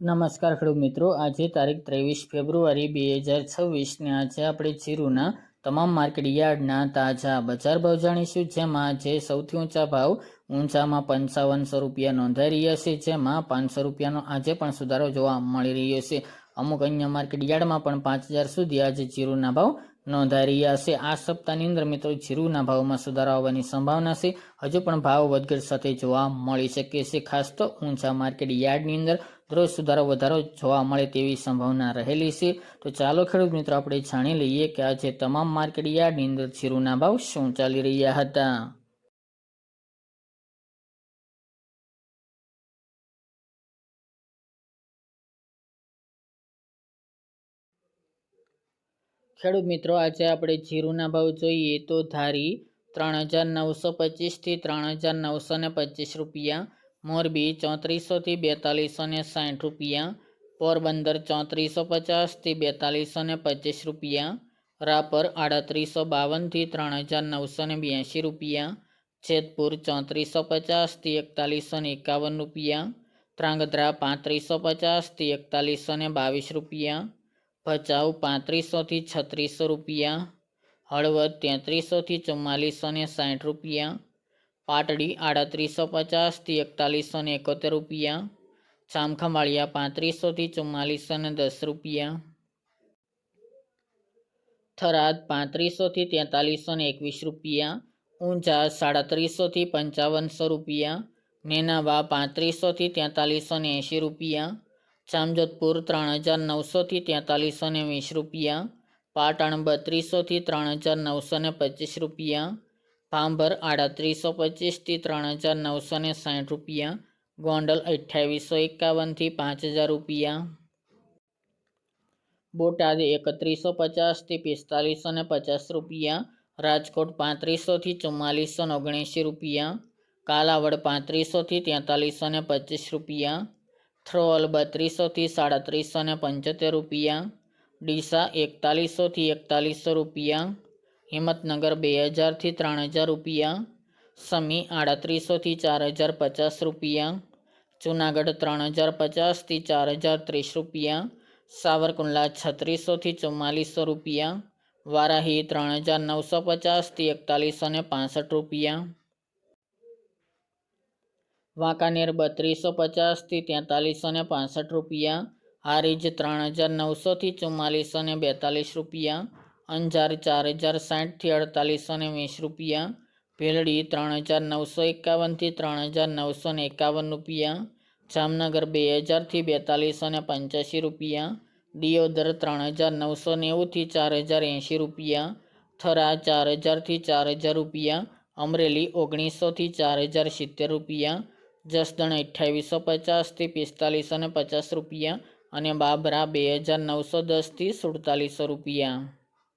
નમસ્કાર ખેડૂત મિત્રો. આજે તારીખ ત્રેવીસ ફેબ્રુઆરી બે હજાર છવ્વીસને આજે આપણે જીરુના તમામ માર્કેટ યાર્ડના તાજા બજાર ભાવ જાણીશું, જેમાં આજે સૌથી ઊંચા ભાવ ઊંચામાં પંચાવનસો રૂપિયા નોંધાઈ રહ્યા છે, જેમાં પાંચસો રૂપિયાનો આજે પણ સુધારો જોવા મળી રહ્યો છે. અમુક અન્ય માર્કેટ યાર્ડમાં પણ પાંચ હજાર સુધી આજે જીરુના ભાવ નોંધાઈ રહ્યા છે. આ સપ્તાહની અંદર મિત્રો જીરુના ભાવમાં સુધારો આવવાની સંભાવના છે. હજુ પણ ભાવ વધઘટ સાથે જોવા મળી શકે છે, ખાસ તો ઊંચા માર્કેટ યાર્ડની અંદર. દરરોજ સુધારો વધારો જોવા મળે તેવી સંભાવના રહેલી છે. તો ચાલો ખેડૂત મિત્રો, આપણે જાણી લઈએ કે આજે તમામ માર્કેટ અંદર જીરુના ભાવ શું ચાલી રહ્યા હતા? ખેડૂત મિત્રો, આજે આપણે જીરુના ભાવ જોઈએ તો ધારી ત્રણ હજાર નવસો પચીસથી ત્રણ હજાર નવસો ને પચીસ રૂપિયા મોરબી ચોત્રીસોથી બેતાલીસો ને સાઠ રૂપિયા, પોરબંદર ચોત્રીસો પચાસથી બેતાલીસો ને પચીસ રૂપિયા, રાપર આડત્રીસો બાવનથી ત્રણ હજાર નવસો ને બ્યાસી રૂપિયા, જેતપુર ચોત્રીસો પચાસથી એકતાલીસો ને એકાવન રૂપિયા ત્રાંગધ્રા પાંત્રીસો પચાસથી એકતાલીસો ને બાવીસ રૂપિયા, ભચાઉ પાંત્રીસોથી છત્રીસો રૂપિયા, હળવદ તેત્રીસોથી ચુમ્માલીસો ને સાઠ રૂપિયા પાટડી આડત્રીસો પચાસથી એકતાલીસો ને એકોતેર રૂપિયા. ચામખંભાળિયા પાંત્રીસોથી ચુમ્માલીસો ને દસ રૂપિયા. થરાદ પાંત્રીસોથી તેતાલીસો ને એકવીસ રૂપિયા. ઊંઝા સાડત્રીસોથી પંચાવનસો રૂપિયા. નેનાબા પાંત્રીસોથી તેતાલીસો ને એંશી રૂપિયા. જામજોધપુર ત્રણ હજાર નવસોથી તેતાલીસો ને વીસ રૂપિયા. પાટણ બત્રીસોથી ત્રણ હજાર નવસો ને પચીસ રૂપિયા. ભાંભર આડત્રીસો પચીસથી ત્રણ હજાર નવસો ને સાઠ રૂપિયા. ગોંડલ અઠ્યાવીસો એકાવનથી પાંચ હજાર રૂપિયા. બોટાદ એકત્રીસો પચાસથી પિસ્તાલીસો ને પચાસ રૂપિયા. રાજકોટ પાંત્રીસોથી ચુમ્માલીસો ને ઓગણએંશી રૂપિયા. કાલાવડ પાંત્રીસોથી તેતાલીસો ને પચીસ રૂપિયા. થ્રોલ બત્રીસોથી સાડત્રીસો ને પંચોતેર રૂપિયા. ડીસા એકતાલીસોથી એકતાલીસો રૂપિયા. હિંમતનગર બે હજારથી ત્રણ હજાર રૂપિયા, સમી આડત્રીસોથી ચાર હજાર પચાસ રૂપિયા, જુનાગઢ ત્રણ હજાર પચાસથી ચાર હજાર ત્રીસ રૂપિયા, સાવરકુંડલા છત્રીસોથી ચુમ્માલીસો રૂપિયા, વારાહી ત્રણ હજાર નવસો પચાસથી એકતાલીસો ને પાસઠ રૂપિયા. વાંકાનેર બત્રીસો પચાસથી તેતાલીસો ને પાસઠ રૂપિયા, હારીજ ત્રણ હજાર નવસોથી ચુમ્માલીસો ને બેતાલીસ રૂપિયા અંજાર ચાર હજાર સાઠથી અડતાલીસો ને વીસ રૂપિયા. ભેલડી ત્રણ હજાર નવસો એકાવનથી ત્રણ હજાર નવસો ને એકાવન રૂપિયા. જામનગર બે હજારથી બેતાલીસો ને પંચ્યાસી રૂપિયા. દિયોદર ત્રણ હજાર નવસો નેવુંથી ચાર હજાર એંશી રૂપિયા. થરા ચાર હજારથી ચાર હજાર રૂપિયા. અમરેલી ઓગણીસોથી ચાર હજાર સિત્તેર રૂપિયા. જસદણ અઠ્યાવીસો પચાસથી પિસ્તાલીસો ને પચાસ રૂપિયા અને બાબરા બે હજાર નવસો દસથી સુડતાલીસો રૂપિયા.